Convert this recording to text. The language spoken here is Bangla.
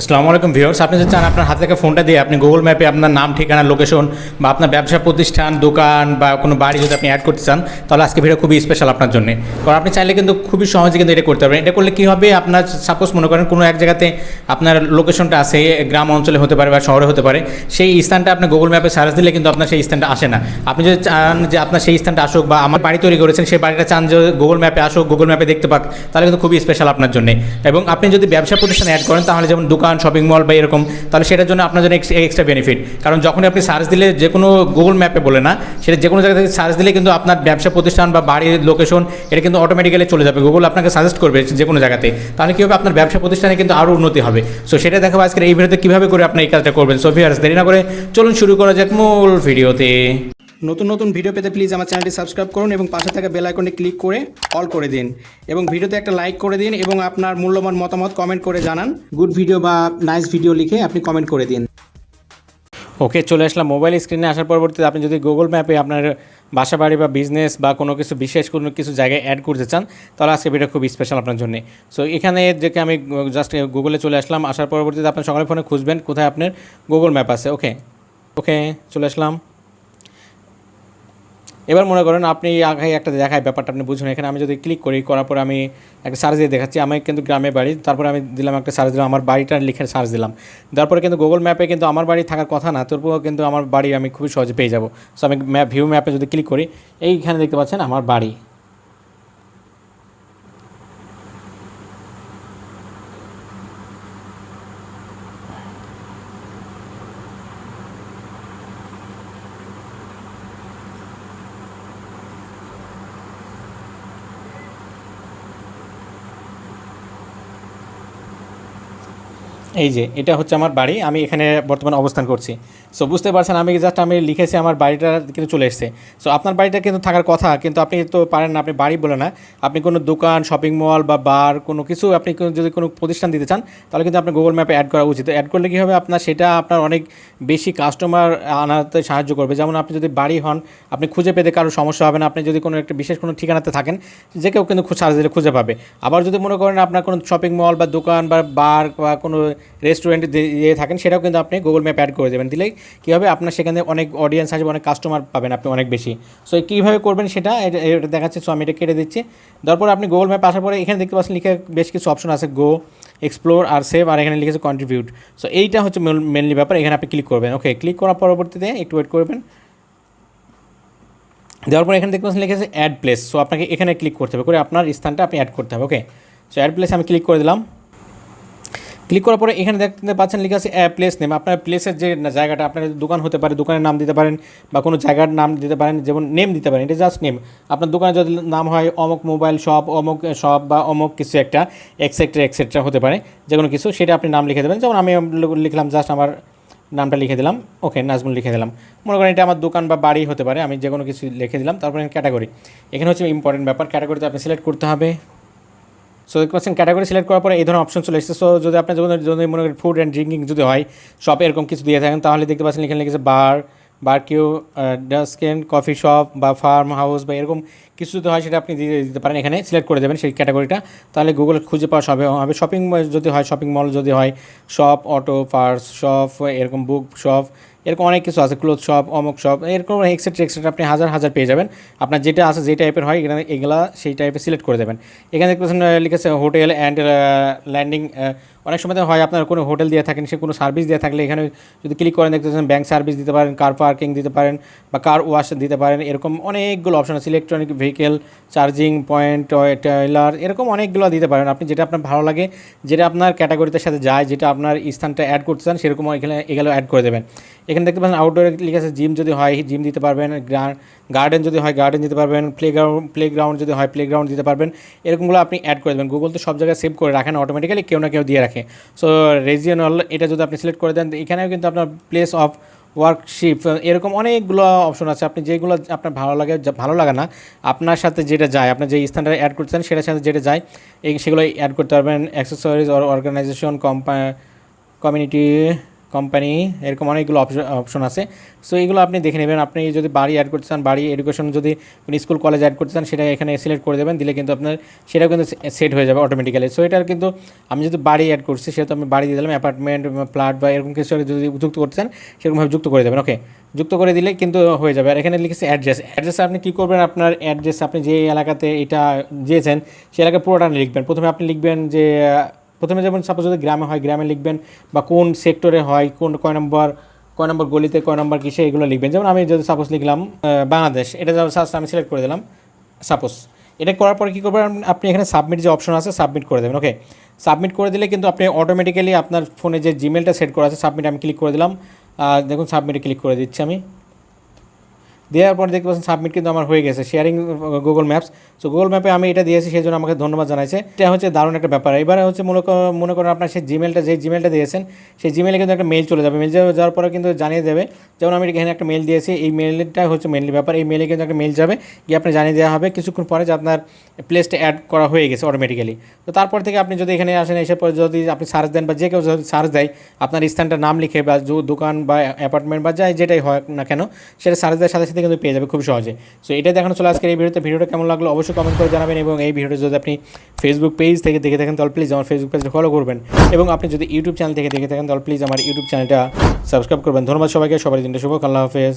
আসসালামু আলাইকুম ভিউয়ার্স, আপনি যদি চান আপনার হাতে থেকে ফোনটা দিয়ে আপনি গুগল ম্যাপে আপনার নাম, ঠিকানা লোকেশন বা আপনার ব্যবসা প্রতিষ্ঠান, দোকান বা কোনো বাড়ি যদি আপনি অ্যাড করতে চান, তাহলে আজকে ভিডিও খুবই স্পেশাল আপনার জন্য। কারণ আপনি চাইলে কিন্তু খুবই সহজে কিন্তু এটা করতে পারবেন। এটা করলে কী হবে? আপনার সাপোজ মনে করেন কোনো এক জায়গাতে আপনার লোকেশনটা আছে, গ্রাম অঞ্চলে হতে পারে বা শহরে হতে পারে, সেই স্থানটা আপনি গুগল ম্যাপে সার্চ দিলে কিন্তু আপনার সেই স্থানটা আসে না। আপনি যদি চান যে আপনার সেই স্থানটা আসুক বা আমার বাড়ি তৈরি করেছেন, সেই বাড়িটা চান যে গুগল ম্যাপে আসুক গুগল ম্যাপে দেখতে পাক, তাহলে কিন্তু খুবই স্পেশাল আপনার জন্য। এবং আপনি যদি ব্যবসা প্রতিষ্ঠান অ্যাড করেন, তাহলে যেমন দোকান শপিং মল বা এরকম, তাহলে সেটার জন্য আপনার জন্য এক্সট্রা বেনিফিট কারণ যখনই আপনি সার্চ দিলে যে কোনো গুগল ম্যাপে বলে না, সেটা যে কোনো জায়গা থেকে সার্চ দিলে কিন্তু আপনার ব্যবসা প্রতিষ্ঠান বা বাড়ির লোকেশন এটা কিন্তু অটোমেটিক্যালি চলে যাবে। গুগল আপনাকে সাজেস্ট করবে যে কোনো জায়গাতে। তাহলে কী হবে? আপনার ব্যবসা প্রতিষ্ঠানে কিন্তু আরও উন্নতি হবে। সো সেটা দেখাবো আজকের এই ভিডিওতে কীভাবে করে আপনি এই কাজটা করবেন। সো ভিউয়ার্স দেরি না করে চলুন শুরু করা যাক মূল ভিডিওতে। নতুন নতুন ভিডিও পেতে প্লিজ আমার চ্যানেলটি সাবস্ক্রাইব করুন এবং পাশে থাকা বেল আইকনে ক্লিক করে অল করে দিন। এবং ভিডিওতে একটা লাইক করে দিন এবং আপনার মূল্যবান মতামত কমেন্ট করে জানান। গুড ভিডিও বা নাইস ভিডিও লিখে আপনি কমেন্ট করে দিন। ওকে চলে আসলাম মোবাইল স্ক্রিনে আসার পরবর্তীতে আপনি যদি গুগল ম্যাপে আপনার বাসা বাড়ি বা বিজনেস বা কোনো কিছু বিশেষ কোনো কিছু জায়গায় অ্যাড করতে চান, তাহলে আজকে ভিডিও খুব স্পেশাল আপনার জন্য। সো এখানে যে আমি জাস্ট গুগলে চলে আসলাম। আসার পরবর্তীতে আপনার সকালে ফোনে খুঁজবেন কোথায় আপনার গুগল ম্যাপ আছে। ওকে ওকে চলে আসলাম। এবার মনে করেন আপনি আগে একটা দেখায় ব্যাপারটা আপনি বুঝুন। এখানে আমি যদি ক্লিক করি, করার পর আমি একটা সার্চ দিয়ে দেখাচ্ছি। আমি কিন্তু গ্রামে বাড়ি, তারপরে আমি দিলাম একটা সার্চ দিলাম, আমার বাড়িটা লিখে সার্চ দিলাম। তারপরে কিন্তু গুগল ম্যাপে কিন্তু আমার বাড়ি থাকার কথা না তারপরেও কিন্তু আমার বাড়ি আমি খুবই সহজে পেয়ে যাব। সো আমি ম্যাপ ভিউ ম্যাপে যদি ক্লিক করি, এইখানে দেখতে পাচ্ছেন আমার বাড়ি। এই যে, এটা হচ্ছে আমার বাড়ি, আমি এখানে বর্তমানে অবস্থান করছি। সো বুঝতে পারছেন, আমি জাস্ট আমি লিখেছি আমার বাড়িটা কিন্তু চলে এসেছে। সো আপনার বাড়িটা কিন্তু থাকার কথা, কিন্তু আপনি তো পারেন না, আপনি বাড়ি বলে না। আপনি কোনো দোকান শপিং মল বা বার কোনো কিছু আপনি যদি কোনো প্রতিষ্ঠান দিতে চান, তাহলে কিন্তু আপনি গুগল ম্যাপে অ্যাড করা উচিত। অ্যাড করলে কী হবে? আপনার সেটা আপনার অনেক বেশি কাস্টমার আনাতে সাহায্য করবে। যেমন আপনি যদি বাড়ি হন, আপনি খুঁজে পেতে কারও সমস্যা হবে না। আপনি যদি কোনো একটা বিশেষ কোনো ঠিকানাতে থাকেন, যে কেউ কিন্তু সার্চ দিলে খুঁজে পাবে। আবার যদি মনে করেন আপনার কোনো শপিং মল বা দোকান বা বার বা কোনো রেস্টুরেন্টে দিয়ে থাকেন, সেটাও কিন্তু আপনি গুগল ম্যাপ অ্যাড করে দেবেন। দিলেই কী হবে? আপনার সেখানে অনেক অডিয়েন্স আসবে, অনেক কাস্টমার পাবেন আপনি অনেক বেশি। সো কীভাবে করবেন সেটা, এটা দেখাচ্ছে সো আমি এটা কেটে দিচ্ছি। তারপর আপনি গুগল ম্যাপ আসার পরে এখানে দেখতে পাচ্ছেন লিখে বেশ কিছু অপশন আছে গো এক্সপ্লোর আর সেভ আর এখানে লিখেছে কন্ট্রিবিউট সো এইটা হচ্ছে মেনলি ব্যাপার, এখানে আপনি ক্লিক করবেন। ওকে ক্লিক করার পরবর্তীতে একটু ওয়েট করবেন। দেওয়ার পর এখানে দেখতে পাচ্ছেন লিখেছে অ্যাড প্লেস সো আপনাকে এখানে ক্লিক করতে হবে, করে আপনার স্থানটা আপনি অ্যাড করতে হবে ওকে সো অ্যাড প্লেস আমি ক্লিক করে দিলাম। ক্লিক করার পরে এখানে দেখতে পাচ্ছেন লেখা আছে প্লেস নেম আপনার প্লেসের যে জায়গাটা, আপনার দোকান হতে পারে, দোকানের নাম দিতে পারেন বা কোনো জায়গার নাম দিতে পারেন, যেমন নেম দিতে পারেন, এটা জাস্ট নেম আপনার দোকানে যদি নাম হয়, অমুক মোবাইল শপ অমুক শপ বা অমুক কিছু একটা এক্সেট্রা এক্সেট্রা হতে পারে, যে কোনো কিছু, সেটা আপনি নাম লিখে দেবেন। যেমন আমি লিখলাম জাস্ট আমার নামটা লিখে দিলাম। ওকে, নাজমুল লিখে দিলাম। মনে করেন এটা আমার দোকান বা বাড়ি হতে পারে, আমি যে কোনো কিছু লিখে দিলাম, তারপরে ক্যাটাগরি এখানে হচ্ছে ইম্পর্টেন্ট ব্যাপার ক্যাটাগরিতে আপনি সিলেক্ট করতে হবে। সো দেখতে পাচ্ছেন ক্যাটাগরি সিলেক্ট করার পরে এই ধরনের অপশন চলে এসেছে। সো যদি আপনার যদি মনে করেন ফুড অ্যান্ড ড্রিঙ্কিং যদি হয় শপে এরকম কিছু দিয়ে থাকেন, তাহলে দেখতে পাচ্ছেন এখানে লিখেছে বার বার কিউ ডাস্কেন কফি শপ বা ফার্ম হাউস বা এরকম কিছু যদি হয়, সেটা আপনি দিয়ে দিতে পারেন। এখানে সিলেক্ট করে দেবেন সেই ক্যাটাগরিটা তাহলে গুগল খুঁজে পাওয়া সবে হবে। শপিং যদি হয় শপিং মল যদি হয় শপ অটো পার্স শপ এরকম বুক শপ এরকম অনেক কিছু আছে ক্লোথ শপ অমুক শপ এরকম এক্সেট্রা এক্সেট্রা আপনি হাজার হাজার পেয়ে যাবেন। আপনার যেটা আছে যে টাইপের হয়, এখানে এগুলা সেই টাইপের সিলেক্ট করে দেবেন। এখানে দেখতে পাচ্ছেন লিখেছে হোটেল অ্যান্ড ল্যান্ডিং অনেক সময় হয় আপনার কোনো হোটেল দিয়ে থাকেন, সে কোনো সার্ভিস দিয়ে থাকলে এখানে যদি ক্লিক করেন দেখতে পাচ্ছেন ব্যাঙ্ক সার্ভিস দিতে পারেন কার পার্কিং দিতে পারেন বা কার ওয়াশ দিতে পারেন, এরকম অনেকগুলো অপশন আছে। ইলেকট্রনিক ভেহিকেল চার্জিং পয়েন্ট টয়লার এরকম অনেকগুলো দিতে পারেন। আপনি যেটা আপনার ভালো লাগে, যেটা আপনার ক্যাটাগরিতে সাথে যায়, যেটা আপনার স্থানটা অ্যাড করতে চান, সেরকম এখানে এগুলো অ্যাড করে দেবেন। এখানে দেখতে পাচ্ছেন আউটডোরে লিখেছে জিম যদি হয় জিম দিতে পারবেন গার্ডেন যদি হয় গার্ডেন দিতে পারবেন প্লেগ্রাউন্ড প্লেগ্রাউন্ড যদি হয় প্লেগ্রাউন্ড দিতে পারবেন। এরকমগুলো আপনি অ্যাড করে দেবেন। গুগল তো সব জায়গায় সেভ করে রাখেন অটোমেটিক্যালি কেউ না কেউ দিয়ে রাখে। সো রিজিয়নাল এটা যদি আপনি সিলেক্ট করে দেন এখানেও কিন্তু আপনার প্লেস অফ ওয়ার্কশিপ এরকম অনেকগুলো অপশন আছে। আপনি যেগুলো আপনার ভালো লাগে ভালো লাগে না, আপনার সাথে যেটা যায় আপনার যে স্থানটা অ্যাড করতেছেন সেটার সাথে যেটা যায়, এই সেগুলো অ্যাড করতে পারবেন। অ্যাক্সেসরিজ অর অর্গানাইজেশন কম্পা কমিউনিটি কোম্পানি এরকম অনেকগুলো অপশন আছে। সো এগুলো আপনি দেখে নেবেন। আপনি যদি বাড়ি অ্যাড করতে চান, বাড়ি এডুকেশন যদি স্কুল কলেজ অ্যাড করতে চান, সেটা এখানে সিলেক্ট করে দেবেন। দিলে কিন্তু আপনার, সেটাও কিন্তু সেট হয়ে যাবে অটোমেটিক্যালি সো এটার কিন্তু আমি যদি বাড়ি অ্যাড করছি, সেহেতু আমি বাড়ি দিয়ে দিলাম অ্যাপার্টমেন্ট ফ্ল্যাট বা এরকম কিছু যদি যুক্ত করতে চান, সেরকমভাবে যুক্ত করে দেবেন। ওকে যুক্ত করে দিলে কিন্তু হয়ে যাবে। আর এখানে লিখেছে অ্যাড্রেস অ্যাড্রেস আপনি কী করবেন? আপনার অ্যাড্রেস আপনি যে এলাকাতে এটা দিয়েছেন সেই এলাকায় পুরোটা লিখবেন। প্রথমে আপনি লিখবেন যে প্রথমে যেমন সাপোজ যদি গ্রামে হয়, গ্রামে লিখবেন বা কোন সেক্টরে হয়, কোন, কয় নম্বর কয় নম্বর গলিতে কয় নম্বর কিসে এগুলো লিখবেন। যেমন আমি যদি সাপোজ লিখলাম বাংলাদেশ, এটা সাপোজ আমি সিলেক্ট করে দিলাম সাপোজ এটা করার পরে কী করবেন, আপনি এখানে সাবমিট যে অপশন আছে সাবমিট করে দেবেন ওকে সাবমিট করে দিলে কিন্তু আপনি অটোমেটিক্যালি আপনার ফোনে যে জিমেলটা সেট করা আছে সাবমিট আমি ক্লিক করে দিলাম। দেখুন সাবমিটে ক্লিক করে দিচ্ছি আমি। দেওয়ার পর দেখতে পাচ্ছেন সাবমিট কিন্তু আমার হয়ে গেছে sharing Google Maps so Google ম্যাপে আমি এটা দিয়েছি, সেই জন্য আমাকে ধন্যবাদ জানাইছে। এটা হচ্ছে দারুণ একটা ব্যাপার। এবারে হচ্ছে মনে মনে করেন আপনার সেই জিমেলটা যে জিমেলটা দিয়েছেন, সেই জিমেলে কিন্তু একটা মেল চলে যাবে। মেল যাওয়ার পরে কিন্তু জানিয়ে দেবে। যেমন আমি এখানে একটা মেল দিয়েছি, এই মেলটা হচ্ছে মেনলি ব্যাপার। এই মেলে কিন্তু একটা মেল যাবে, গিয়ে আপনি জানিয়ে দেওয়া হবে। কিছুক্ষণ পরে যে আপনার প্লেসটা অ্যাড করা হয়ে গেছে অটোমেটিক্যালি তো তারপর থেকে আপনি যদি এখানে আসেন, এসে পরে যদি আপনি সার্চ দেন বা যে কেউ যদি সার্চ দেয়, আপনার স্থানটার নাম লিখে বা দোকান বা অ্যাপার্টমেন্ট বা যাই, যেটাই হয় না কেন, সেটা সার্চ দেওয়ার সাথে সাথে কিন্তু পেয়ে যাবে খুব সহজে। সো এটা দেখানো চলে আজকের এই ভিডিওতে। ভিডিওটা কেমন লাগল অবশ্যই কমেন্ট করে জানাবেন এবং এই ভিডিওটা যদি আপনি ফেসবুক পেজ থেকে দেখে থাকেন, তাহলে প্লিজ আমার ফেসবুক পেজটা ফলো করবেন। এবং আপনি যদি ইউটিউব চ্যানেল থেকে দেখে থাকেন, তাহলে প্লিজ আমার ইউটিউব চ্যানেলটা সাবস্ক্রাইব করবেন। ধন্যবাদ সবাইকে। সবার দিনটা শুভ। আল্লাহ হাফেজ।